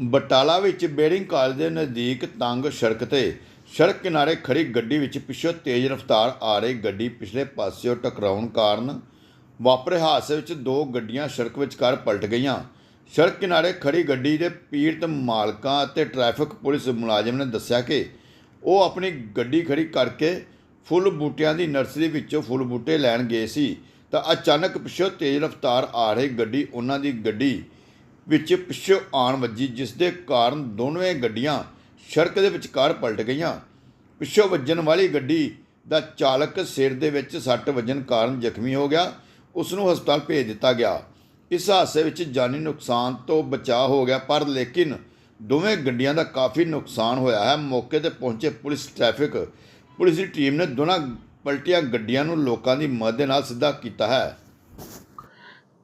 ਬਟਾਲਾ ਵਿੱਚ Baring college ਦੇ ਨਜ਼ਦੀਕ ਤੰਗ ਸੜਕ ਤੇ ਸੜਕ ਕਿਨਾਰੇ ਖੜੀ ਗੱਡੀ ਵਿੱਚ ਪਿੱਛੋਂ ਤੇਜ਼ ਰਫ਼ਤਾਰ ਆ ਰਹੀ ਗੱਡੀ ਪਿਛਲੇ ਪਾਸਿਓਂ ਟਕਰਾਉਣ ਕਾਰਨ ਵਾਪਰੇ ਹਾਦਸੇ ਵਿੱਚ ਦੋ ਗੱਡੀਆਂ ਸੜਕ ਵਿਚਕਾਰ ਪਲਟ ਗਈਆਂ। ਸੜਕ ਕਿਨਾਰੇ ਖੜੀ ਗੱਡੀ ਦੇ ਪੀੜਤ ਮਾਲਕਾਂ ਅਤੇ ਟ੍ਰੈਫਿਕ ਪੁਲਿਸ ਮੁਲਾਜ਼ਮ ਨੇ ਦੱਸਿਆ ਕਿ ਉਹ ਆਪਣੀ ਗੱਡੀ ਖੜੀ ਕਰਕੇ ਫੁੱਲ ਬੂਟਿਆਂ ਦੀ ਨਰਸਰੀ ਵਿੱਚੋਂ ਫੁੱਲ ਬੂਟੇ ਲੈਣ ਗਏ ਸੀ ਤਾਂ ਅਚਾਨਕ ਪਿੱਛੋਂ ਤੇਜ਼ ਰਫ਼ਤਾਰ ਆ ਰਹੀ ਗੱਡੀ, ਉਹਨਾਂ ਦੀ ਗੱਡੀ ਵਿੱਚ ਪਿੱਛੋਂ ਆਣ ਵੱਜੀ ਜਿਸ ਦੇ ਕਾਰਨ ਦੋਵੇਂ ਗੱਡੀਆਂ ਸੜਕ ਦੇ ਵਿਚਕਾਰ ਪਲਟ ਗਈਆਂ। ਪਿੱਛੋਂ ਵੱਜਣ ਵਾਲੀ ਗੱਡੀ ਦਾ ਚਾਲਕ ਸਿਰ ਦੇ ਵਿੱਚ ਸੱਟ ਵੱਜਣ ਕਾਰਨ ਜ਼ਖਮੀ ਹੋ ਗਿਆ। ਉਸ ਨੂੰ ਹਸਪਤਾਲ ਭੇਜ ਦਿੱਤਾ ਗਿਆ। ਇਸ ਹਾਦਸੇ ਵਿੱਚ ਜਾਨੀ ਨੁਕਸਾਨ ਤੋਂ ਬਚਾਅ ਹੋ ਗਿਆ, ਪਰ ਲੇਕਿਨ ਦੋਵੇਂ ਗੱਡੀਆਂ ਦਾ ਕਾਫੀ ਨੁਕਸਾਨ ਹੋਇਆ ਹੈ। ਮੌਕੇ ਤੇ ਪਹੁੰਚੇ ਪੁਲਿਸ ਟ੍ਰੈਫਿਕ, ਪੁਲਿਸ ਦੀ ਟੀਮ ਨੇ ਦੋਨਾਂ ਪਲਟੀਆਂ ਗੱਡੀਆਂ ਨੂੰ ਲੋਕਾਂ ਦੀ ਮਦਦ ਨਾਲ ਸਿੱਧਾ ਕੀਤਾ ਹੈ।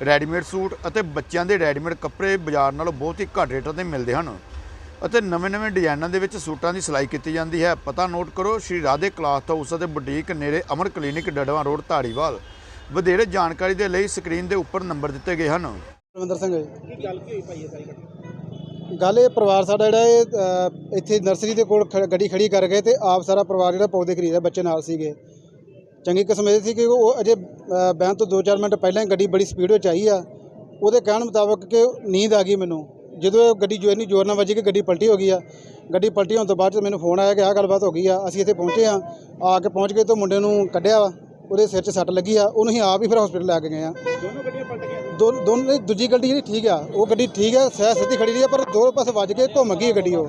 ਰੈਡੀਮੇਡ ਸੂਟ ਅਤੇ ਬੱਚਿਆਂ ਦੇ ਰੈਡੀਮੇਡ ਕੱਪੜੇ ਬਾਜ਼ਾਰ ਨਾਲੋਂ ਬਹੁਤ ਹੀ ਘੱਟ ਰੇਟਾਂ ਤੇ ਮਿਲਦੇ ਹਨ। ਅਤੇ ਨਵੇਂ-ਨਵੇਂ ਡਿਜ਼ਾਈਨਾਂ ਦੇ ਵਿੱਚ ਸੂਟਾਂ ਦੀ ਸਿਲਾਈ ਕੀਤੀ ਜਾਂਦੀ ਹੈ। ਪਤਾ ਨੋਟ ਕਰੋ ਸ਼੍ਰੀ ਰਾਧੇ ਕਲਾਥ ਹਾਊਸ ਅਤੇ ਬੁਟੀਕ ਨੇੜੇ ਅਮਰ ਕਲੀਨਿਕ ਡੜਵਾ ਰੋਡ ਧਾਰੀਵਾਲ। ਵਧੇਰੇ ਜਾਣਕਾਰੀ ਦੇ ਲਈ ਸਕਰੀਨ ਦੇ ਉੱਪਰ ਨੰਬਰ ਦਿੱਤੇ ਗਏ ਹਨ। ਰਵਿੰਦਰ ਸਿੰਘ ਜੀ। ਕੀ ਗੱਲ ਕੀ ਹੋਈ ਭਾਈ ਇਹ ਸਾਰੀ ਗੱਲ ਇਹ ਪਰਿਵਾਰ ਸਾਡਾ ਜਿਹੜਾ ਇਹ ਇੱਥੇ ਨਰਸਰੀ ਦੇ ਕੋਲ ਗੱਡੀ ਖੜੀ ਕਰ ਗਏ ਤੇ ਆਪ ਸਾਰਾ ਪਰਿਵਾਰ ਜਿਹੜਾ ਪੌਦੇ ਖਰੀਦਿਆ ਬੱਚੇ ਨਾਲ ਸੀਗੇ। ਚੰਗੀ ਕਿਸਮ ਇਹ ਸੀ ਕਿ ਉਹ ਅਜੇ ਬਹਿਣ ਤੋਂ 2-4 ਮਿੰਟ ਪਹਿਲਾਂ ਹੀ ਗੱਡੀ ਬੜੀ ਸਪੀਡ ਵਿੱਚ ਆਈ ਆ। ਉਹਦੇ ਕਹਿਣ ਮੁਤਾਬਕ ਕਿ ਨੀਂਦ ਆ ਗਈ ਮੈਨੂੰ। ਜਦੋਂ ਗੱਡੀ ਜੋ ਇੰਨੀ ਜ਼ੋਰ ਨਾਲ ਵੱਜੀ ਕਿ ਗੱਡੀ ਪਲਟੀ ਹੋ ਗਈ ਆ। ਗੱਡੀ ਪਲਟੀ ਹੋਣ ਤੋਂ ਬਾਅਦ ਮੈਨੂੰ ਫੋਨ ਆਇਆ ਕਿ ਆਹ ਗੱਲਬਾਤ ਹੋ ਗਈ ਆ ਅਸੀਂ ਇੱਥੇ ਪਹੁੰਚੇ ਆ। ਆ ਕੇ ਪਹੁੰਚ ਗਏ ਤਾਂ ਮੁੰਡੇ ਨੂੰ ਕੱਢਿਆ ਵਾ। ਉਹਦੇ ਸਿਰ 'ਚ ਸੱਟ ਲੱਗੀ ਆ। ਉਹਨੂੰ ਅਸੀਂ ਆਪ ਹੀ ਫਿਰ ਹਸਪੀਟਲ ਲੈ ਕੇ ਗਏ ਆ। ਦੋਨੋਂ ਗੱਡੀਆਂ ਪਲਟ ਗਈਆਂ ਦੋ ਦੋਨ ਦੂਜੀ ਗੱਡੀ ਜਿਹੜੀ ਠੀਕ ਆ। ਉਹ ਗੱਡੀ ਠੀਕ ਆ ਸਹਿ ਸਿੱਧੀ ਖੜੀ ਰਹੀ ਆ ਪਰ ਦੋ ਪਾਸੇ ਵੱਜ ਕੇ ਘੁੰਮ ਗਈ ਗੱਡੀ ਉਹ।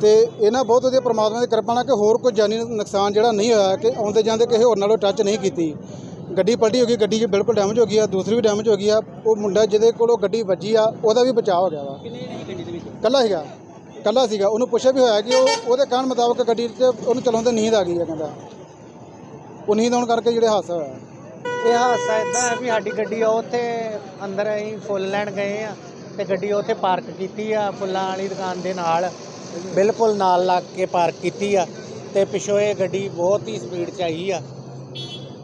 ਤੇ ਇਹਨਾਂ ਬਹੁਤ ਵਧੀਆ ਪ੍ਰਮਾਤਮਾ ਦੀ ਕਿਰਪਾ ਨਾਲ ਕਿ ਹੋਰ ਕੋਈ ਜਾਨੀ ਨੁਕਸਾਨ ਜਿਹੜਾ ਨਹੀਂ ਹੋਇਆ ਕਿ ਆਉਂਦੇ ਜਾਂਦੇ ਕਿਸੇ ਹੋਰ ਨਾਲੋਂ ਟੱਚ ਨਹੀਂ ਕੀਤੀ। ਗੱਡੀ ਪਲਟੀ ਹੋ ਗਈ ਗੱਡੀ 'ਚ ਬਿਲਕੁਲ ਡੈਮੇਜ ਹੋ ਗਈ ਆ ਦੂਸਰੀ ਵੀ ਡੈਮੇਜ ਹੋ ਗਈ ਆ ਉਹ ਮੁੰਡਾ ਜਿਹਦੇ ਕੋਲੋਂ ਗੱਡੀ ਵੱਜੀ ਆ ਉਹਦਾ ਵੀ ਬਚਾਅ ਹੋ ਗਿਆ ਵਾ। ਕੱਲਾ ਸੀਗਾ ਕੱਲਾ ਸੀਗਾ। ਉਹਨੂੰ ਪੁੱਛਿਆ ਵੀ ਹੋਇਆ ਕਿ ਉਹ ਉਹਦੇ ਕਹਿਣ ਮੁਤਾਬਕ ਗੱਡੀ 'ਚ ਉਹਨੂੰ ਚਲਾਉਂਦੇ ਨੀਂਦ ਆ ਗਈ ਆ ਕਹਿੰਦਾ। ਉਹ ਨੀਂਦ ਆਉਣ ਕਰਕੇ ਜਿਹੜੇ ਹਾਦਸਾ ਹੋਇਆ। ਇਹ ਹਾਦਸਾ ਇਦਾਂ ਹੈ ਵੀ ਸਾਡੀ ਗੱਡੀ ਉਹ ਉੱਥੇ ਅੰਦਰ ਅਸੀਂ ਫੁੱਲ ਲੈਣ ਗਏ ਆ ਤੇ ਗੱਡੀ ਉੱਥੇ ਪਾਰਕ ਕੀਤੀ ਆ ਫੁੱਲਾਂ ਵਾਲੀ ਦੁਕਾਨ ਦੇ ਨਾਲ। ਬਿਲਕੁਲ ਨਾਲ ਲੱਗ ਕੇ ਪਾਰਕ ਕੀਤੀ ਆ ਤੇ ਪਿੱਛੋਂ ਇਹ ਗੱਡੀ ਬਹੁਤ ਹੀ ਸਪੀਡ 'ਚ ਆਈ ਆ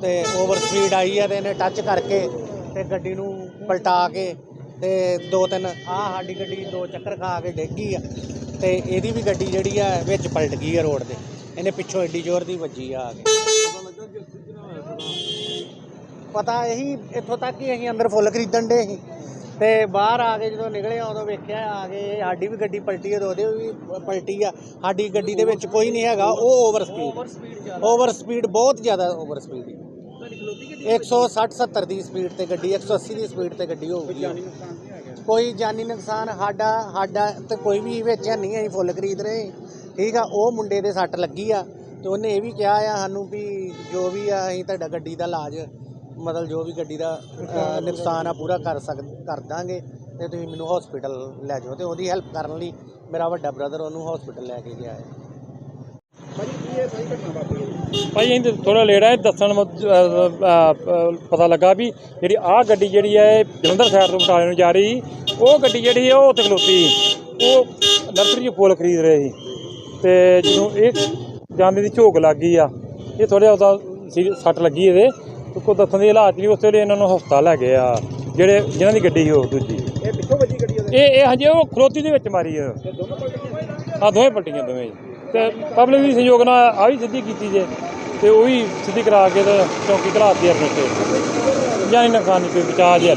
ਤੇ ਓਵਰ ਸਪੀਡ ਆਈ ਆ ਤੇ ਇਹਨੇ ਟੱਚ ਕਰਕੇ ਤੇ ਗੱਡੀ ਨੂੰ ਪਲਟਾ ਕੇ ਤੇ ਦੋ ਤਿੰਨ ਆ ਸਾਡੀ ਗੱਡੀ ਦੋ ਚੱਕਰ ਖਾ ਕੇ ਡਿੱਗ ਆ ਤੇ ਇਹਦੀ ਵੀ ਗੱਡੀ ਜਿਹੜੀ ਆ ਵਿੱਚ ਪਲਟ ਗਈ ਆ ਰੋਡ ਤੇ। ਇਹਨੇ ਪਿੱਛੋਂ ਐਡੀ ਜ਼ੋਰ ਦੀ ਵੱਜੀ ਆ ਆ ਕੇ। ਪਤਾ ਇਹੀ ਇੱਥੋਂ ਤੱਕ ਹੀ ਅਸੀਂ ਅੰਦਰ ਫੁੱਲ ਖਰੀਦਣ ਦੇ ਸੀ। ਤੇ ਬਾਹਰ ਆ ਕੇ ਜਦੋਂ ਨਿਕਲੇ ਉਦੋਂ ਵੇਖਿਆ ਆ ਕੇ ਸਾਡੀ ਵੀ ਗੱਡੀ ਪਲਟੀ ਹੈ ਤੇ ਉਹਦੇ ਵੀ ਪਲਟੀ ਆ। ਸਾਡੀ ਗੱਡੀ ਦੇ ਵਿੱਚ ਕੋਈ ਨਹੀਂ ਹੈਗਾ ਉਹ ਓਵਰ ਸਪੀਡ ਓਵਰ ਸਪੀਡ ਬਹੁਤ ਜ਼ਿਆਦਾ ਓਵਰ ਸਪੀਡ ਗੱਡੀ 160 70 ਦੀ ਸਪੀਡ ਤੇ ਗੱਡੀ 180 ਦੀ ਸਪੀਡ ਤੇ ਗੱਡੀ ਹੋਊਗੀ। ਨਹੀਂ ਹੈਗਾ? ਕੋਈ ਜਾਨੀ ਨੁਕਸਾਨ ਸਾਡਾ ਸਾਡਾ ਤੇ ਕੋਈ ਵੀ ਵਿੱਚ ਨਹੀਂ ਅਸੀਂ ਫੁੱਲ ਖਰੀਦ ਰਹੇ। ਠੀਕ ਆ ਉਹ ਮੁੰਡੇ ਦੇ ਸੱਟ ਲੱਗੀ ਆ ਤੇ ਉਹਨੇ ਇਹ ਵੀ ਕਿਹਾ ਆ ਸਾਨੂੰ ਵੀ ਜੋ ਵੀ ਆ ਅਸੀਂ ਤੁਹਾਡਾ ਗੱਡੀ ਦਾ ਇਲਾਜ ਮਤਲਬ ਜੋ ਵੀ ਗੱਡੀ ਦਾ ਅ, ਨੁਕਸਾਨ ਆ ਪੂਰਾ ਕਰ ਸਕ ਕਰ ਦਾਂਗੇ ਤੇ ਤੁਸੀਂ ਮੈਨੂੰ ਹਸਪੀਟਲ ਲੈ ਜਾਓ ਤੇ ਉਹਦੀ ਹੈਲਪ ਕਰਨ ਲਈ ਮੇਰਾ ਵੱਡਾ ਬ੍ਰਦਰ ਉਹਨੂੰ ਹਸਪੀਟਲ ਲੈ ਕੇ ਗਿਆ ਹੈ ਭਾਜੀ ਕੀ ਇਹ ਸਾਰੀ ਘਟਨਾ ਵਾਪਰੀ ਹੈ ਭਾਈ ਇਹ ਥੋੜਾ ਲੇਟ ਹੈ ਦੱਸਣ ਮ- ਪਤਾ ਲੱਗਾ ਵੀ ਜਿਹੜੀ ਆਹ ਗੱਡੀ ਜਿਹੜੀ ਹੈ ਇਹ ਜਲੰਧਰ ਸਾਈਡ ਤੋਂ ਬਟਾਲੇ ਨੂੰ ਜਾ ਰਹੀ ਸੀ। ਉਹ ਗੱਡੀ ਜਿਹੜੀ ਹੈ ਉਹ ਉੱਥੇ ਖਲੋਤੀ ਸੀ। ਉਹ ਨਰਸਰੀ 'ਚ ਫੁੱਲ ਖਰੀਦ ਰਹੇ ਸੀ ਤੇ ਜਦੋਂ ਇਹ ਜਾਂਦੇ ਦੀ ਝੋਕ ਲੱਗ ਗਈ ਆ ਇਹ ਥੋੜਾ ਉਹਦਾ ਸੀ ਸੱਟ ਲੱਗੀ ਇਹਦੇ ਤੇ ਕੋ ਦੱਸਣ ਦੀ ਹਾਲਾਤ ਨਹੀਂ ਉਸੇ ਵੇਲੇ ਇਹਨਾਂ ਨੂੰ ਹਸਪਤਾਲ ਲੈ ਗਏ ਆ ਜਿਹੜੇ ਜਿਨ੍ਹਾਂ ਦੀ ਗੱਡੀ ਸੀ ਉਹ ਦੂਜੀ। ਇਹ ਪਿੱਛੋਂ ਵੱਜੀ ਗੱਡੀ ਉਹਦੇ? ਇਹ ਇਹ ਹਜੇ ਉਹ ਖਲੋਤੀ ਦੇ ਵਿੱਚ ਮਾਰੀ ਆ। ਆ ਦੋਵੇਂ ਪਲਟੀਆਂ ਦੋਵੇਂ ਜੀ। ਤੇ ਪਬਲਿਕ ਵੀ ਸਹਿਯੋਗ ਨਾਲ ਆ ਵੀ ਸਿੱਧੀ ਕੀਤੀ ਜੇ ਤੇ ਉਹ ਵੀ ਸਿੱਧੀ ਕਰਾ ਕੇ ਤੇ ਚੌਂਕੀ ਘਲਾਤੀ ਆਪਣੇ ਤੇ। ਜਾਨੀ ਨੁਕਸਾਨ ਨਹੀਂ ਕੋਈ ਬਚਾ ਜਿਆ